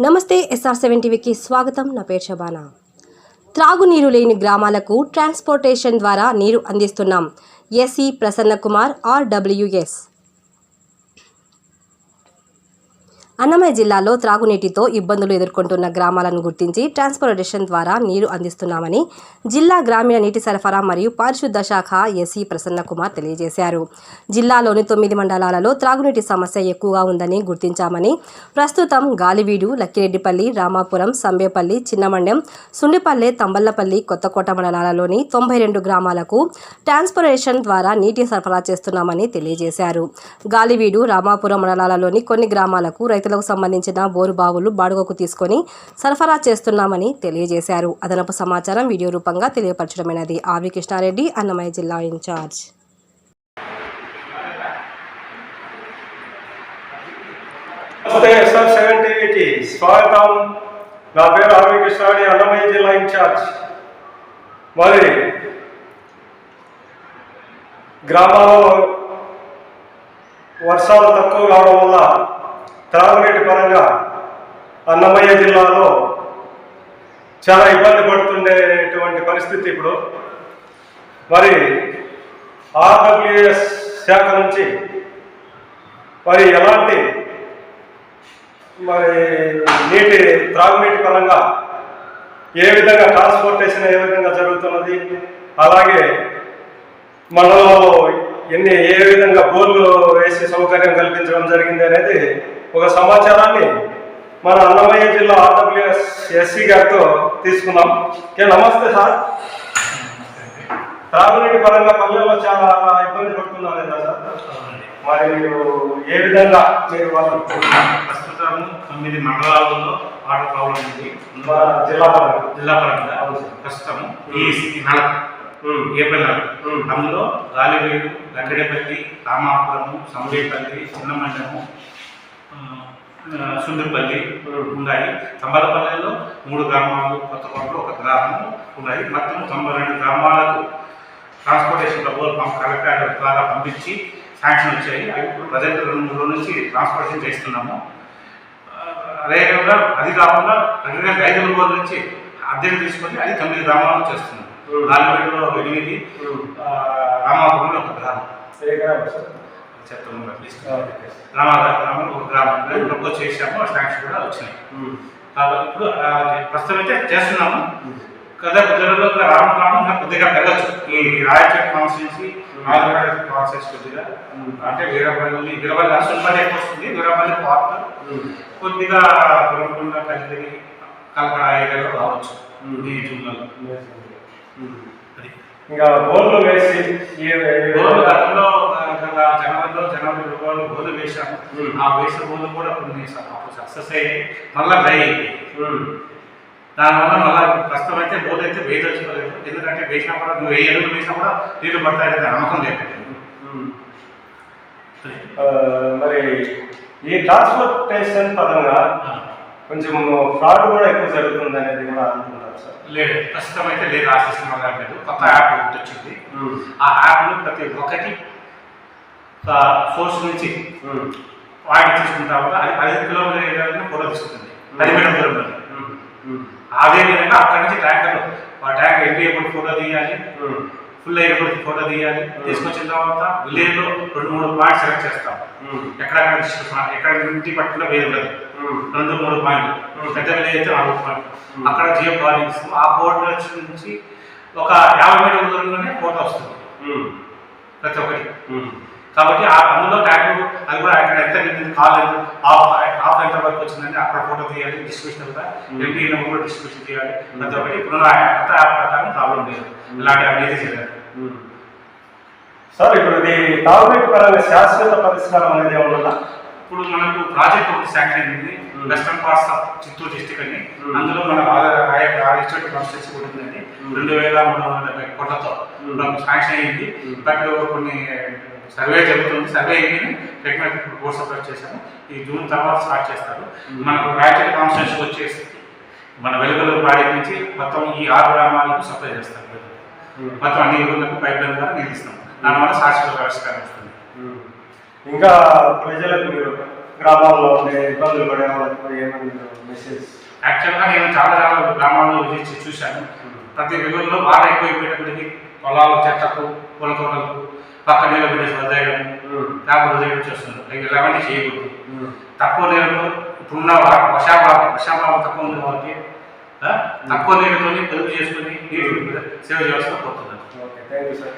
నమస్తే SR seven టీవీకి స్వాగతం. నా పేరు శబానా. త్రాగునీరు లేని గ్రామాలకు ట్రాన్స్పోర్టేషన్ ద్వారా నీరు అందిస్తున్నాం. SE Prasanna Kumar RWS. Annamayya జిల్లాలో త్రాగునీటితో ఇబ్బందులు ఎదుర్కొంటున్న గ్రామాలను గుర్తించి ట్రాన్స్పోర్టేషన్ ద్వారా నీరు అందిస్తున్నామని జిల్లా గ్రామీణ నీటి సరఫరా మరియు పారిశుద్ధ శాఖ ఎస్సీ ప్రసన్నకుమార్ తెలియజేశారు. జిల్లాలోని తొమ్మిది మండలాలలో త్రాగునీటి సమస్య ఎక్కువగా ఉందని గుర్తించామని ప్రస్తుతం గాలివీడు లక్కిరెడ్డిపల్లి రామాపురం సంబేపల్లి చిన్నమండెం సుండిపల్లె తంబల్లపల్లి కొత్తకోట మండలాలలోని తొంభై రెండు గ్రామాలకు ట్రాన్స్పోర్టేషన్ ద్వారా నీటి సరఫరా చేస్తున్నామని తెలియజేశారు. గాలివీడు రామాపురం మండలాలలోని కొన్ని గ్రామాలకు రైతు రైతులకు సంబంధించిన బోరు బావులు బాడుగకు తీసుకొని సరఫరా చేస్తున్నామని తెలియజేశారు. అదనపు సమాచారం వీడియో రూపంగా తెలియపరచడమైనది. ఆవి కృష్ణారెడ్డి అన్నమయ్య జిల్లా ఇన్ఛార్జ్. స్వాగతం. నా పేరు ఆవి కృష్ణాడి అన్నమయ్య జిల్లా ఇన్ఛార్జ్. మరి గ్రామాల్లో వర్షాలు తక్కువ కావడం వల్ల త్రాగునీటి పరంగా అన్నమయ్య జిల్లాలో చాలా ఇబ్బంది పడుతుండేటువంటి పరిస్థితి ఇప్పుడు. మరి ఆర్డబ్ల్యూఎస్ శాఖ నుంచి మరి ఎలాంటి మరి నీటి త్రాగునీటి పరంగా ఏ విధంగా ట్రాన్స్పోర్టేషన్ ఏ విధంగా జరుగుతున్నది అలాగే మనలో ఎన్ని ఏ విధంగా బోర్లు వేసే సౌకర్యం కల్పించడం జరిగింది అనేది ఒక సమాచారాన్ని మన అన్నమయ్య జిల్లా ఆర్డబ్ల్యూఎస్ ఎస్సీ గారితో తీసుకున్నాం. నమస్తే సార్. త్రాగునీటి పరంగా పల్లెల్లో చాలా ఇబ్బంది పడుతున్నారు కదా సార్. మరి మీరు ఏ విధంగా మీరు వాళ్ళకు ప్రస్తుతం తొమ్మిది మండలాలలో వాటర్ ప్రాబ్లం ఉంది. జిల్లా పరంగా. జిల్లా పరంగా. ప్రస్తుతం ఈ నెల. ఏప్రిల్ నెల. అందులో గాలివేడు గంగడపల్లి రామాపురము సంబేపల్లి చిన్నమండము సుందరపల్లి. ఉన్నాయి తంబలపల్లిలో మూడు గ్రామాలు కొత్తకోటలో ఒక గ్రామం ఉన్నాయి మొత్తం తొంభై రెండు గ్రామాలకు ట్రాన్స్పోర్టేషన్ డబ్బులు పంప్ కలెక్టర్ ద్వారా పంపించి శాంక్షన్ వచ్చాయి అవి ఇప్పుడు ప్రజెంట్ రెండు మూడు రోజుల నుంచి ట్రాన్స్పోర్టేషన్ చేస్తున్నాము అదేవిధంగా అది కాకుండా అగ్రికల్చర్ ఐదు రోజుల నుంచి అద్దెలు తీసుకొని అది తొమ్మిది గ్రామాలు చేస్తున్నాం. నాలుగు ఎనిమిది రామాపురంలో ఒక గ్రామం? చెప్తాము గ్రామంలో ఒక గ్రామం. ప్రపోజ్ చేసాము శాంక్షన్ కూడా వచ్చినాయి. కాబట్టి ఇప్పుడు ప్రస్తుతం అయితే చేస్తున్నాము. కదా కుదరలో రామగ్రామం ఇంకా కొద్దిగా పెరగచ్చు. ఈ రాయచోటి కాన్స్టిట్యూన్సీ ఆంధ్రప్రదేశ్ కాన్స్టిట్యూన్సీ కొద్దిగా అంటే వీరపల్లి వీరపల్లి అసలు ఎక్కువ వస్తుంది. వీరపల్లి పార్ట్ ఉమ్. కొద్దిగా కొనుక్కున్న కలిగి కలకడ ఏరియాలో రావచ్చు. ఈ జూన్లలో. ఇంకా బోర్లు వేసి బోర్లు జనవరిలో బోర్లు వేసాము ఉమ్. ఆ వేసిన బోర్లు కూడా కొన్ని అప్పుడు సక్సెస్ అయ్యాయి మళ్ళీ డ్రై ఉమ్. దానివల్ల మళ్ళీ ప్రస్తుతం అయితే బోర్డు అయితే వేయదలుచుకోలేదు ఎందుకంటే వేసినా కూడా నువ్వు ఏ ఎరువులు వేసినా కూడా నీళ్ళు పడతాయనే నమ్మకం లేదు. మరి ఈ ట్రాన్స్పోర్టేషన్ పరంగా కొంచెం ఫ్రాడ్ కూడా ఎక్కువ జరుగుతుంది అనేది కూడా అంటున్నారు సార్? లేదు. ప్రస్తుతం అయితే లేదు ఆ సిస్టమ్ లేదు. కొత్త యాప్ ఒకటి వచ్చింది. ఆ యాప్లో ప్రతి ఒక్కటి ఫోర్స్ నుంచి తీసుకున్న తర్వాత అది పది కిలోమీటర్ ఏరియాలో ఫోటో తీసుకుంటుంది పది మీటర్ దూరంలో ఉమ్. ఉమ్. అదే విధంగా అక్కడి నుంచి ట్యాంకర్ ఆ ట్యాంక్ ఎంట్రీ ఎప్పుడు ఫోటో తీయాలి. ఫుల్ అయినప్పుడు ఫోటో తీయాలి తీసుకొచ్చిన తర్వాత విలేజ్లో రెండు మూడు పాయింట్స్ సెలెక్ట్ చేస్తాం డిస్ట్రిక్ట్ ఎక్కడ ఇంటి పట్టుకున్న వేరు ఉమ్. రెండు మూడు పాయింట్లు. పెద్ద విలేజ్ అయితే నాలుగు Hmm. అక్కడ జియో కోఆర్డినేట్స్ ఆ కోఆర్డినేట్స్ నుంచి ఒక యాభై మీటర్ల దూరంలోనే ఫోటో వస్తుంది. ప్రతి ఒక్కటి. కాబట్టి ఆ అందులో ట్యాంక్ అది కూడా అక్కడ ఎంత నిండింది కాల్ ఎంత ఆఫ్ ఆఫ్ ఎంత వరకు వచ్చిందని అక్కడ ఫోటో తీయాలి డిస్ట్రిబ్యూషన్ కూడా Hmm. ఎంపీ నెంబర్ కూడా డిస్ట్రిబ్యూషన్ తీయాలి ప్రతి ఒక్కటి ఇప్పుడు నా కొత్త యాప్ ప్రకారం ప్రాబ్లం లేదు ఇలాంటి అవినీతి చేయలేదు ఉమ్. సార్ ఇప్పుడు ఇది తాగునీటి పరంగా శాశ్వత పరిష్కారం అనేది ఏమన్నా ఇప్పుడు మనకు ప్రాజెక్ట్ ఒకటి శాంక్షన్ అయింది Hmm. Western parts of Chittoor district అని Hmm. అందులో మన రాయచోటి కాన్స్టిట్యూన్సీ కూడా ఉందండి Hmm. రెండు వేల మూడు వందల డెబ్బై కోట్లతో Hmm. మనకు శాంక్షన్ అయింది Hmm. బట్ కొన్ని సర్వే జరుగుతుంది. సర్వే అయింది టెక్నికల్ కోర్స్ అప్లై చేశాము. ఈ జూన్ తర్వాత స్టార్ట్ చేస్తారు. మనకు రాయచోటి కాన్స్టిట్యూన్సీ వచ్చేసి మన వెలుగుల ప్రాజెక్ట్ నుంచి మొత్తం ఈ ఆరు గ్రామాలకు సప్లై చేస్తారు. మొత్తం అన్ని ఊళ్ళకు పైప్ లైన్ ద్వారా నిలుస్తాం దానివల్ల శాశ్వత పరిష్కారం వస్తుంది. ఇంకా ప్రజలకు గ్రామాల్లో ఉండే ఇబ్బందులు పడే వాళ్ళకు ఏమని మెసేజ్ యాక్చువల్గా నేను చాలా చాలా గ్రామాల్లో విజిట్ చూశాను. ప్రతి విధుల్లో బాగా ఎక్కువైపోయేటప్పటికి పొలాలు చెట్లకు పూల తోటలకు పక్క నీళ్ళు పెట్టేసి వదిలేయడం లేకపోతే వదిలేయడం చేస్తున్నారు ఇలాంటివి చేయకూడదు. తక్కువ నీళ్ళతో ఇప్పుడున్న వర్షాభావం వర్షాభావం తక్కువ ఉంది కాబట్టి ఆ, తక్కువ నీళ్ళతో పొదుపు చేసుకుని నీరు సేవ చేయాల్సిన పోతున్నారు ఓకే థ్యాంక్ యూ సార్.